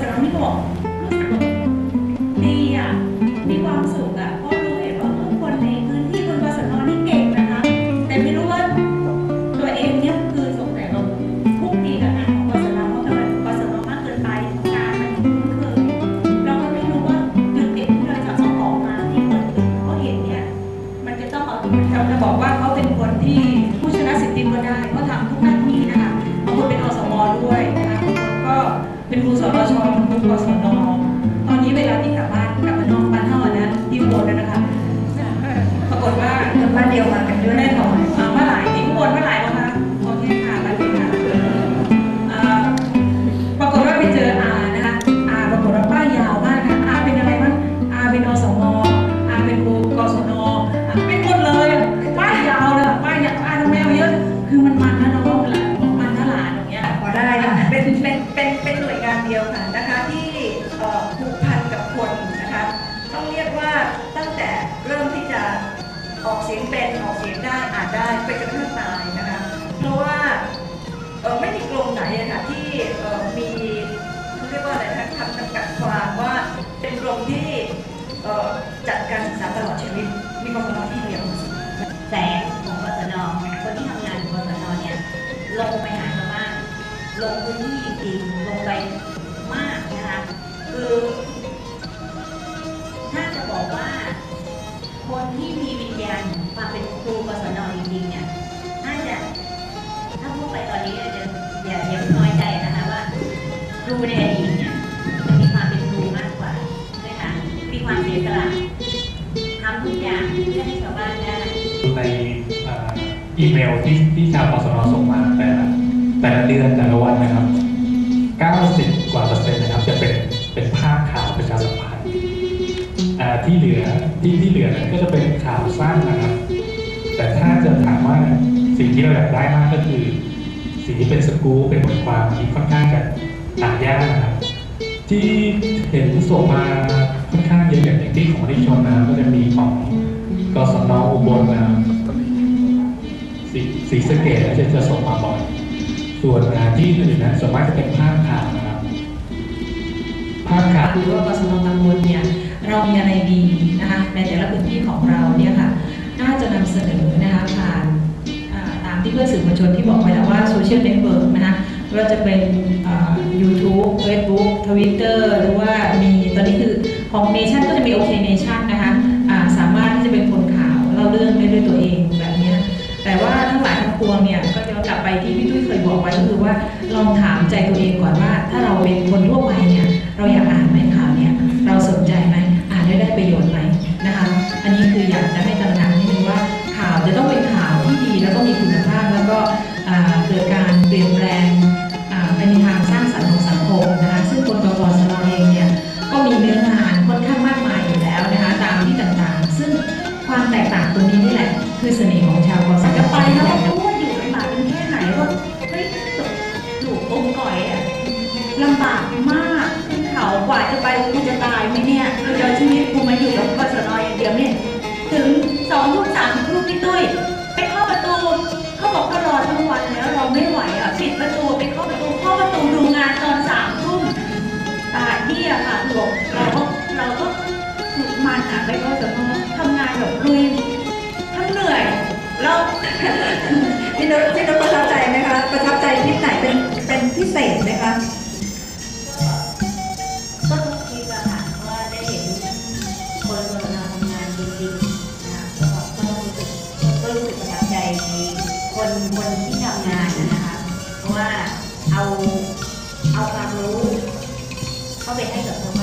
สนนี่บอกรู้สึกแบบดีอะมีความสุขอะเพราะรู้เห็นว่าเออคนในพื้นที่บนกสนนี่เก่งนะคะ แต่ไม่รู้ว่าตัวเองเนี่ยคือสงสัยเราทุกทีกับงานของกสนเพราะทำไมกสนมากเกินไปงานมันคุ้นเคยเราก็ไม่รู้ว่าจุดเด่นที่เราจะเอาออกมาที่คนอื่นเขาเห็นเนี่ยมันจะต้องเอาเราจะบอกว่าเขาเป็นคนที่ผู้ชนะสิทธิ์ก็ได้เขาทำทุกหน้าที่นะคะบางคนเป็นอสมด้วยนะคะบางคนก็ เป็นครูสอนชเป็นครูกศนตอนนี้เวลาที่กลับบ้านกลับมานอนบ้านเท่านะที่โบนนะคะ ปรากฏว่าบ้านเดียวกัน ได้ไปกระทั่งตายนะคะเพราะว่าเออไม่มีกรมไหนอะค่ะที่เออมีเขาเรียกว่าอะไรนะคำจำกัดความว่าเป็นกรมที่เออจัดการศึกษาตลอดชีวิตมีกรมนที่เดียวแสงของกศนคนที่ทำงานอยู่กศนเนี่ยลงไปหาชาวบ้านลงพื้นที่จริงๆลงไปมากนะคะคือถ้าจะบอกว่า คนที่มีวิญญาณความเป็นครูกศน ในอ,อีเมลที่ที่ชาวกสนส่งมาแต่ละแต่ละเดือนแต่ละวันนะครับ 90 กว่าเปอร์เซ็นต์นะครับจะเป็นเป็นภาพข่าวประชาสัมพันธ์ที่เหลือที่ที่เหลือนั้นก็จะเป็นข่าวสั้นนะครับ แต่ถ้าจะถามว่าสิ่งที่เราอยากได้มากก็คือ สิ่งที่เป็นสกู๊ปเป็นบทความที่ค่อนข้างจะหนายากนะครับที่เห็นส่งมา สีสีสะเกตจะจะส่งมาบ่อยส่วนงานที่อื่นนั้นส่วนมากจะเป็นภาพข่าวนะครับภาพข่าวหรือว่ากสนตำบลเนี่ยเรามีอะไรดีนะคะในแต่ละพื้นที่ของเราเนี่ยค่ะน่าจะนำเสนอนะคะผ่านตามที่เพื่อนสื่อมวลชนที่บอกไว้แล้วว่าโซเชียลเน็ตเวิร์กนะคะไม่ว่าจะเป็น YouTube Facebook Twitter หรือว่ามีตอนนี้คือของเนชั่นก็จะมีโอเคเนชั่นนะคะอ่าสามารถที่จะเป็นคนข่าวเล่าเรื่องได้ด้วยตัวเองแบบนี้แต่ว่า วงเนี่ยก็จะกลับไปที่พี่ตุ้ยเคยบอกไว้ก็คือว่าลองถามใจตัวเองก่อนว่า ถ้าเราเป็นคนทั่วไปเนี่ยเราอยากอ่านไหมข่าวเนี่ยเราสนใจไหมอ่านได้ได้ประโยชน์ไหมนะคะอันนี้คืออยากจะให้ตระหนักนิดนึงว่าข่าวจะต้องเป็นข่าวที่ดีแล้วก็มีคุณภาพแล้วก็เกิดการเปลี่ยนแปลงไปในทางสร้างสรรค์ของสังคมนะคะซึ่งคนกกสนเองเนี่ยก็มีเนื้องานค่อนข้างมากมายอยู่แล้วนะคะตามที่ต่างๆ ซึ่งความแตกต่างตรงนี้นี่แหละคือเสน่ห์ของชาวกสน เขา คนคนที่ทำงานนะคะ เพราะว่าเอาเอาความรู้เข้าไปให้กับคน